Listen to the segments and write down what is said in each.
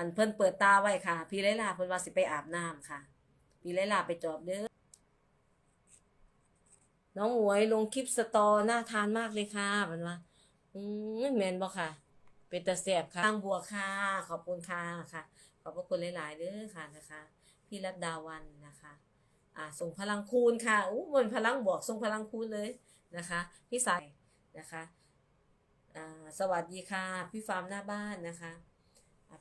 อันเพิ่นเปิดตาไว้ค่ะ พี่ไลลาเพิ่นว่าสิไปอาบน้ำค่ะ พี่ไลลาไปจอบเด้อน้องหวยลงคลิปสตอน่าทานมากเลยค่ะเพิ่นว่า อืมแมนบ่ค่ะ เป็นตาแซ่บค่ะทางบัวค่ะ ขอบคุณค่ะค่ะ ขอบพระคุณหลายๆเด้อค่ะนะคะ พี่รัตดาวันนะคะ อ่าส่งพลังคูณค่ะอู้มันพลังบวกส่งพลังคูณเลยนะคะ พี่สายนะคะ อ่าสวัสดีค่ะ พี่ฟาร์มหน้าบ้านนะคะ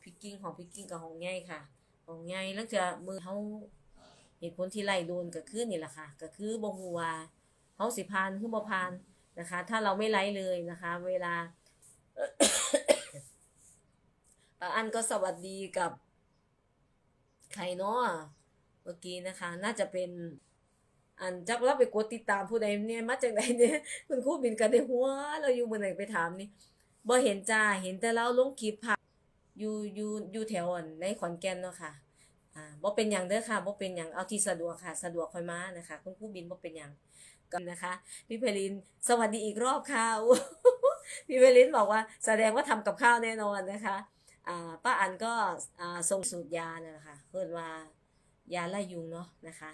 พี่กิ้งของพี่กิ้งกับของไงค่ะของไงแล้วจะมือเขาเหตุผลที่ไล่โดนก็คือนี่แหละค่ะ ก็คือบ่ฮู้ว่าเขาสิพานคือบ่พานนะคะ ถ้าเราไม่ไล่เลยนะคะ เวลาอันก็สวัสดีกับใครเนาะเมื่อกี้นะคะ น่าจะเป็นอันจักเราไปกดติดตามผู้ใดเนี่ยมาจากไหนเนี่ยคุณครูบินกันในหัว เราอยู่เมื่อไหร่ไปถามนี่บ่เห็นจ้าเห็นแต่เราลงคลิปค่ะ อยู่อยู่อยู่แถวอันในขอนแก่นเนาะค่ะอ่าบ่เป็นหยังเด้อค่ะบ่เป็นหยังเอาที่สะดวกค่ะ สะดวกค่อยมานะคะ คุณครูบินบ่เป็นหยังกันนะคะพี่เพลินสวัสดีอีกรอบค่ะพี่เพลินบอกว่าแสดงว่าทำกับข้าวแน่นอนนะคะอ่าป้าอันก็อ่าส่งสูตรยาเนี่ยนะคะเพิ่นว่ายาไล่ยุงเนาะนะคะ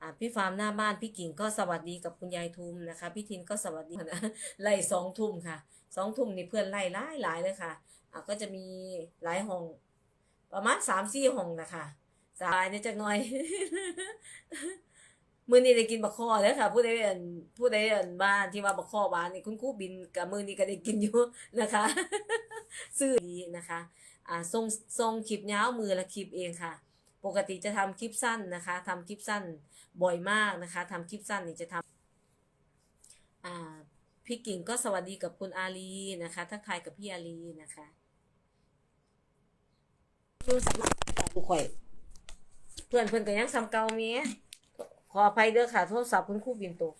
อ่าพี่ฟาร์มหน้าบ้านพี่กิ่งก็สวัสดีกับคุณยายทุมนะคะพี่ทินก็สวัสดีนะไล่สองทุ่มค่ะสองทุ่มนี่เพื่อนไล่หลายหลายเลยค่ะ อ่าก็จะมีหลายห้อง ประมาณสามสี่ห้องนะคะสายเนี่ยจักหน่อย มือนี้ได้กินบักข้อแล้วค่ะ ผู้ใดเอันผู้ใดเอันบ้านที่ว่าบักข้อบ้านนี่คุณครูบินกับมือนี้ก็ได้กินอยู่นะคะซื้อดีนะคะ อ่าทรงทรงคลิปยาวมือละคลิปเองค่ะ ปกติจะทำคลิปสั้นนะคะทำคลิปสั้นบ่อยมากนะคะทำคลิปสั้นนี่จะทำอ่า พี่กิ่งก็สวัสดีกับคุณอาลีนะคะทักทายกับพี่อาลีนะคะดูสำหรับผู้ข่อยเพื่อนเพื่อนก็ยังซ้ำเก่าเมียขออภัยเด้อค่ะ โทรศัพท์คุณครู่บินตก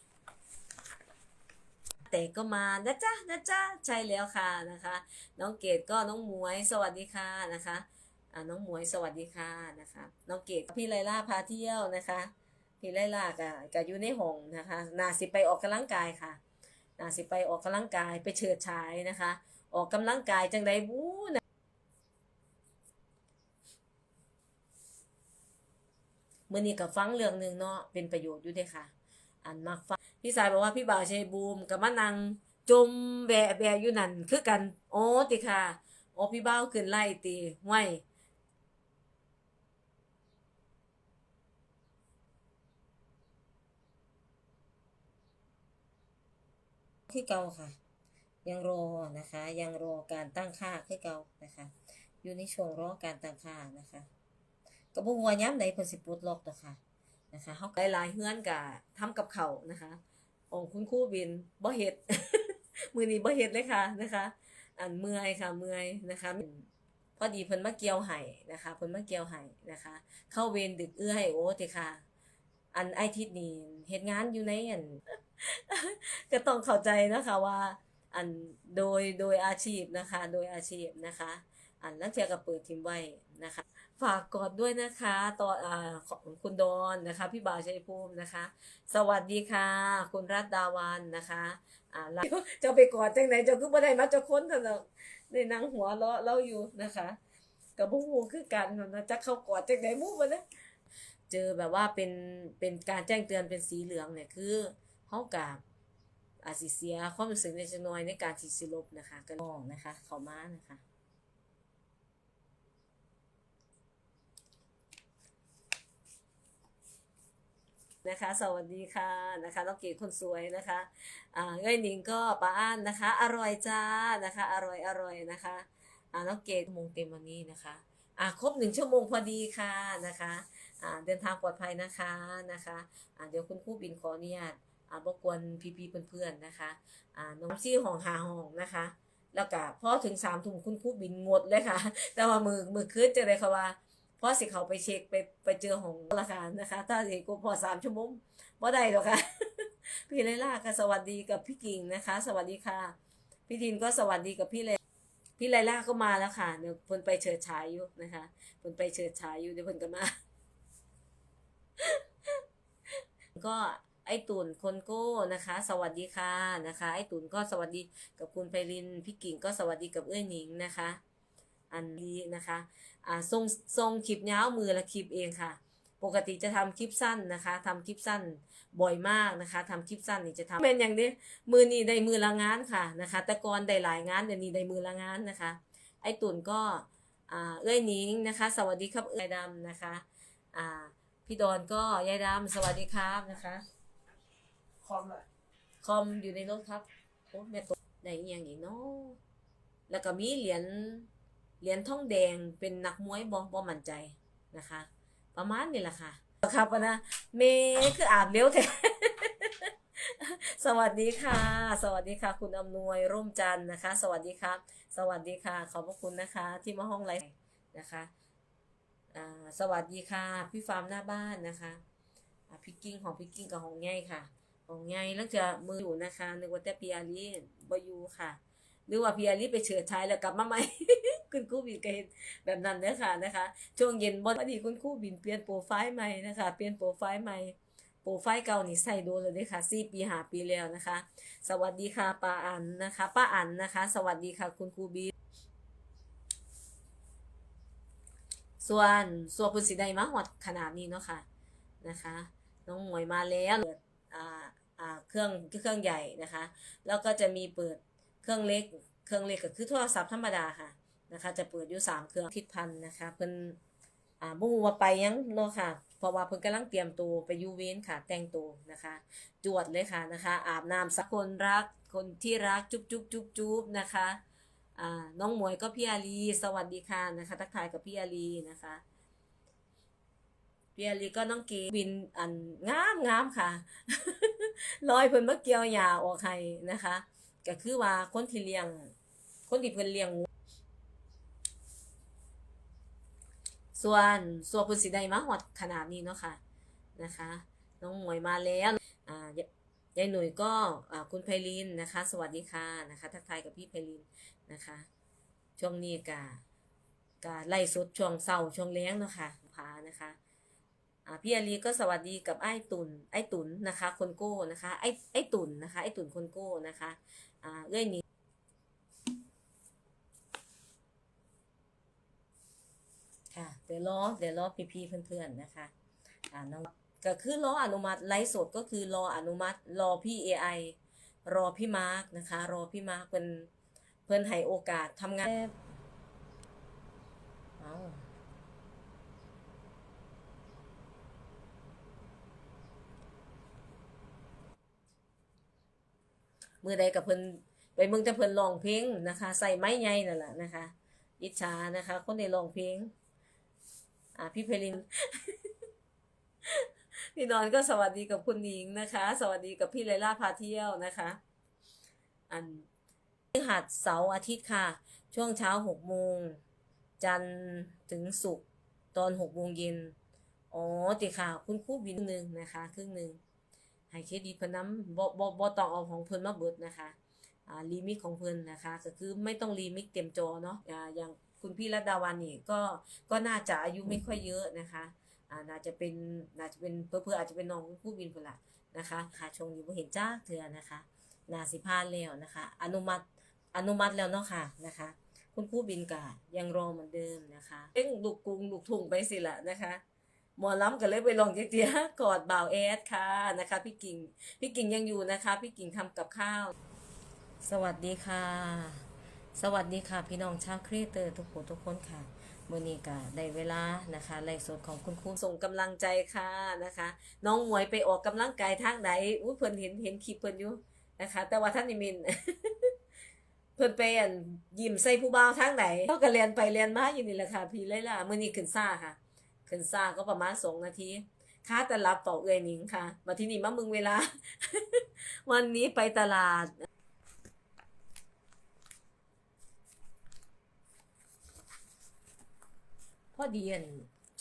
แต่ก็มานะจ๊ะนะจ๊ะใช่แล้วค่ะนะคะ น้องเกดก็น้องหมวยสวัสดีค่ะนะคะอ่าน้องหมวยสวัสดีค่ะนะคะ น้องเกดพี่ไลล่าพาเที่ยวนะคะ พี่ไลล่ากับกับอยู่ในห้องนะคะนาสิไปออกกำลังกายค่ะ นาสิไปออกกำลังกายไปเฉิดฉายนะคะ ออกกำลังกายจังไดบู๊นะเมื่อนี้กับฟังเรื่องหนึ่งเนาะเป็นประโยชน์อยู่เด้ค่ะอันมักฟังพี่สายบอกว่าพี่บ่าวชัยบูมกับมานังจมแบะแบะอยู่นั่นคือกันโอ้ติค่ะโอ้พี่บ่าวขึ้นไล่ตีห้วย ที่เก่าค่ะ ยังรอนะคะ ยังรอการตั้งค่าคือเก่านะคะ อยู่ในช่วงรอการตั้งค่านะคะก็บ่ฮู้ว่าย้ำใดเพิ่นสิบปลดล็อกดอค่ะนะคะเฮาหลายๆเฮือนก็ทำกับเขานะคะของคุณครูบินบ่เฮ็ดมือนี้บ่เฮ็ดเลยค่ะนะคะ อันเมื่อยค่ะเมื่อยนะคะพอดีเพิ่นมาเกี่ยวไห้นะคะเพิ่นมาเกี่ยวไห้นะคะ เข้าเวรดึกเอื้อให้โอ้ติค่ะ อันไอทิศนี้เฮ็ดงานอยู่ในอันก็ต้องเข้าใจนะคะว่าอันโดยโดยอาชีพนะคะ โดยอาชีพนะคะ อันนักเทียก็เปิดทิมไว้นะคะ ฝากกอดด้วยนะคะตอนอ่าของคุณดอนนะคะ พี่บ่าวชัยภูมินะคะ สวัสดีค่ะ คุณรัตดาวันนะคะอ่าเจ้าไปกอดจังไหนเจ้าคือบ่ได้มาจ้าคนเถอะเนในนางหัวเราะเราอยู่นะคะกับบ่ฮู้คือกันนะจักเข้ากอดจังได๋หมู่บ่นะ เจอแบบว่าเป็นเป็นการแจ้งเตือนเป็นสีเหลืองเนี่ยคือเฮากับอาจสิเสียความรู้สึกในจักหน่อยในการที่สิลบนะคะก็น้องนะคะเข้ามานะคะนะคะสวัสดีค่ะนะคะน้องเก๋คนสวยนะคะอ่าเอ้ยหนิงก็ป้าอ้านนะคะ อร่อยจ้านะคะ อร่อยอร่อยนะคะอ่าน้องเก๋ชั่วโมงเต็มวันนี้นะคะอ่าครบหนึ่งชั่วโมงพอดีค่ะนะคะอ่า เดินทางปลอดภัยนะคะนะคะเดี๋ยวคุณครูบินขออนุญาตอ่าบกวนพี่ๆเพื่อนๆนะคะน้องซี่ห้องหาห้องนะคะ แล้วก็พอถึงสามทุ่มคุณครูบินงดเลยค่ะ แต่ว่ามือมือคืนจะเลยค่ะว่าพอสิเขาไปเช็คไปไปเจอของราคานะคะ ถ้าสิกูพอสามชั่วโมงบ่ได้หรอกค่ะพี่เลล่าค่ะสวัสดีกับพี่กิ่งนะคะ สวัสดีค่ะ พี่ทินก็สวัสดีกับพี่เลพี่ไลล่าก็มาแล้วค่ะเดี๋ยวเพิ่นไปเฉิดฉายอยู่นะคะเพิ่นไปเฉิดฉายอยู่เดี๋ยวเพิ่นก็มา ก็ไอตุนคนโก้นะคะ สวัสดีค่ะนะคะ ไอตุนก็สวัสดีกับคุณไพรินพี่กิ่งก็สวัสดีกับเอื้อหนิงนะคะ อันนี้นะคะอ่าทรงทรงคลิปยาวมือละคลิปเองค่ะ ปกติจะทำคลิปสั้นนะคะทำคลิปสั้นบ่อยมากนะคะทำคลิปสั้นนี่จะทำเป็นอย่างนี้มือนี้ได้มือละงานค่ะนะคะแต่ก่อนได้หลายงานเดี๋ยวนี้ได้มือละงานนะคะ ไอตุ่นก็อ่าเอ้ยนิงนะคะ สวัสดีครับเอ้ยดำนะคะอ่า พี่ดอนก็ยายดำสวัสดีครับนะคะ คอมอะคอมอยู่ในรถครับโอ้แม่ตกได้อีหยังอีกเนาะแล้วก็มีเหรียญเหรียญทองแดงเป็นนักมวยบ่บ่มั่นใจนะคะ ประมาณนี้แหละค่ะครับนะเมย์คืออาบเร็วแท้สวัสดีค่ะ สวัสดีค่ะ คุณอำนวยร่มจันทร์นะคะ สวัสดีครับ สวัสดีค่ะ ขอบพระคุณนะคะ ที่มาห้องไลฟ์นะคะอ่า สวัสดีค่ะ พี่ฟาร์มหน้าบ้านนะคะพี่กิ้งของพี่กิ้งกับของง่ายค่ะ ของไงแล้วจะมืออยู่นะคะนึกว่าแต่พีอารีบอยู่ค่ะหรือว่าพีอารีไปเฉิดชายแล้วกลับมาใหม่คุณครู่บินก็เห็นแบบนั้นเด้อค่ะนะคะ ช่วงเย็นบอดีคุณครู่บินเปลี่ยนโปรไฟล์ใหม่นะคะ เปลี่ยนโปรไฟล์ใหม่โปรไฟล์เก่านี่ใส่ดนเลยด้อค่ะสี่ปีหาปีแล้วนะคะ สวัสดีค่ะป้าอันนะคะป้าอันนะคะ สวัสดีค่ะคุณครูบี ส่วนส่วนคุณสีใดมาหอดขนาดนี้เนาะค่ะนะคะ น้องหมวยมาแล้วเปิดอ่าอ่าเครื่องเครื่องใหญ่นะคะ แล้วก็จะมีเปิดเครื่องเล็ก เครื่องเล็กก็คือโทรศัพท์ธรรมดาค่ะนะคะ จะเปิดอยู่สามเครื่องทิศพันนะคะเพิ่นอ่าบ่ฮู้ว่าไปยังเนาะค่ะเพราะว่าเพิ่นกำลังเตรียมตัวไปยูเวนค่ะ แต่งตัวนะคะ จวดเลยค่ะนะคะ อาบน้ำสักคนรักคนที่รักจุ๊บจุ๊บจุ๊บจุ๊บนะคะ น้องหมวยก็พี่อาลีสวัสดีค่ะนะคะ ทักทายกับพี่อาลีนะคะพี่อาลีก็น้องเกวินอันงามงามค่ะลอยเพิ่นมาเกี่ยวหญ้าออกให้นะคะ ก็คือว่าคนที่เลี้ยง คนที่เพิ่นเลี้ยงส่วนส่วนพิ่นสิได้มาฮอดขนาดนี้เนาะค่ะนะคะ น้องหมวยมาแล้วอ่ายายหนุ่ยก็คุณไพลินนะคะ สวัสดีค่ะนะคะ ทักทายกับพี่ไพลิน นะคะ ช่วงนี้กะกะไล่สุดช่วงเศร้าช่วงเลี้ยงเนาะค่ะพานะคะอ่าพี่อาลีก็สวัสดีกับไอ้ตุนไอ้ตุนนะคะ คนโก้นะคะไอ้ไอ้ตุนนะคะไอ้ตุนคนโก้นะคะอ่าเอ้ยนี่ค่ะ เดี๋ยวรอเดี๋ยวรอพี่ๆเพื่อนๆนะคะอ่าน้องก็คือรออนุมัติไลฟ์สดก็คือรออนุมัติรอพี่ AI รอพี่มาร์กนะคะ รอพี่มาร์กเป็น เพื่อนให้โอกาสทำงานเอามือใดกับเพิ่นไปเมืองจะเพิ่นร้องเพลงนะคะ ใส่ไม้ใหญ่นั่นแหละนะคะ อิจฉานะคะ คนได้ร้องเพลงอ่าพี่เพลินพี่นอนก็สวัสดีกับคุณหญิงนะคะ สวัสดีกับพี่ไลล่าพาเที่ยวนะคะ อันพ ฤหัสเสาร์อาทิตย์ค่ะ ช่วงเช้าหกโมงจันทร์ถึงศุกร์ตอนหกโมงเย็นอ๋อติค่ะ คุณครู่บินหนึ่งนะคะ ครึ่งหนึ่งให้เครดิตเพิ่นน้ำบ่บ่บ่ต้องเอาของเพิ่นมาเบิดนะคะอ่าลิมิตของเพิ่นนะคะ ก็คือไม่ต้องลิมิตเต็มจอเนาะอ่าอย่างคุณพี่รัตดาวันนี่ก็ก็น่าจะอายุไม่ค่อยเยอะนะคะอ่าน่าจะเป็นน่าจะเป็นเพื่อเพื่ออาจจะเป็นน้องผู้บินคนละนะคะค่ะชงอยู่บ่เห็นจ้าเถื่อนะคะนาสิพานแล้วนะคะ อนุมัติ อนุมัติแล้วเนาะค่ะนะคะ คุณครู่บินกะยังรอเหมือนเดิมนะคะเอ้งลูกกรุงลูกทุ่งไปสิละนะคะหมอล้ำกันเลยไปลองเจี๊ยกอดบ่าวแอดค่ะนะคะ พี่กิ่งพี่กิ่งยังอยู่นะคะ พี่กิ่งทำกับข้าว สวัสดีค่ะ สวัสดีค่ะ พี่น้องชาวครีเอเตอร์ทุกผู้ทุกคนค่ะมื่อนี้ก็ได้เวลานะคะไลฟ์สดของคุณครูส่งกำลังใจค่ะนะคะ น้องหมวยไปออกกำลังกายทางไหนอุ้ยเพิ่นเห็นเห็นคลิปเพิ่นอยู่นะคะ แต่ว่าท่านนิมิน เพิ่นไปอันยิ้มใส่ผู้บ่าวทางไหนเขาก็เรียนไปเรียนมาอยู่นี่แหละค่ะ พี่เลยล่ะมื้อนี้ขึ้นซ่าค่ะ ขึ้นซ่าก็ประมาณ2นาทีค่าแต่รับเป่าเอ้ยนิงค่ะ มาที่นี่มามึงเวลา วันนี้ไปตลาดพอดีอัน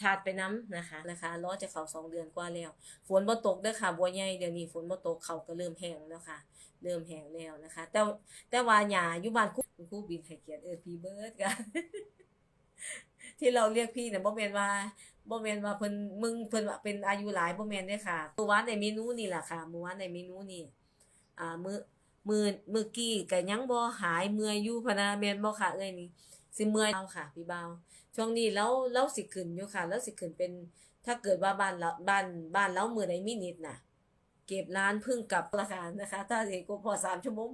ชาดไปน้ำนะคะนะคะรอจะเขาสองเดือนกว่าแล้ว ฝนบ่ตกด้อค่ะบัวใหญ่เดี๋ยวนี้ฝนบ่ตกเขาก็เริ่มแห้งแล้วค่ะเริ่มแห้งแล้วนะคะ แต่แต่ว่าหญ้าอยู่บ้านครูครูบินให้เกียรติเออพี่เบิร์ดกันที่เราเรียกพี่เนี่ยบ่แม่นว่าบ่แม่นว่าเพิ่นมึงเพิ่นว่าเป็นอายุหลายบ่แม่นเด้ค่ะมื่อวานในเมนูนี่แหละค่ะมื่อวานในเมนูนี่อ่ามื้อมื้อมื้อกี้ก็ยังบ่หายเมื่อยอยู่พะนะแม่นบ่ค่ะเอ้ยนี่ สิเมื่อยเอาค่ะ พี่เบาช่วงนี้แล้วแล้วสิขึ้นอยู่ค่ะ แล้วสิขึ้นเป็น ถ้าเกิดว่าบ้านเราบ้านบ้านเรามือใดมีนิดน่ะ เก็บร้านพึ่งกลับราคานะคะ ถ้าสิกูพอสามชั่วโมง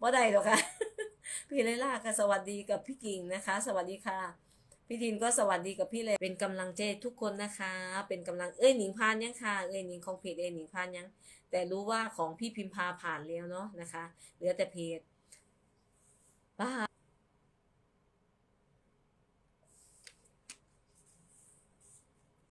บ่ได้หรอกค่ะ พี่เลล่าก็สวัสดีกับพี่กิ่งนะคะ สวัสดีค่ะพี่ทินก็สวัสดีกับพี่เลย เป็นกำลังใจทุกคนนะคะ เป็นกำลังเอ้ยหนิงพานยังค่ะ เอ้ยหนิงของเพจเอ้ยหนิงพานยัง แต่รู้ว่าของพี่พิมพาผ่านแล้วเนาะนะคะ เหลือแต่เพจบ้า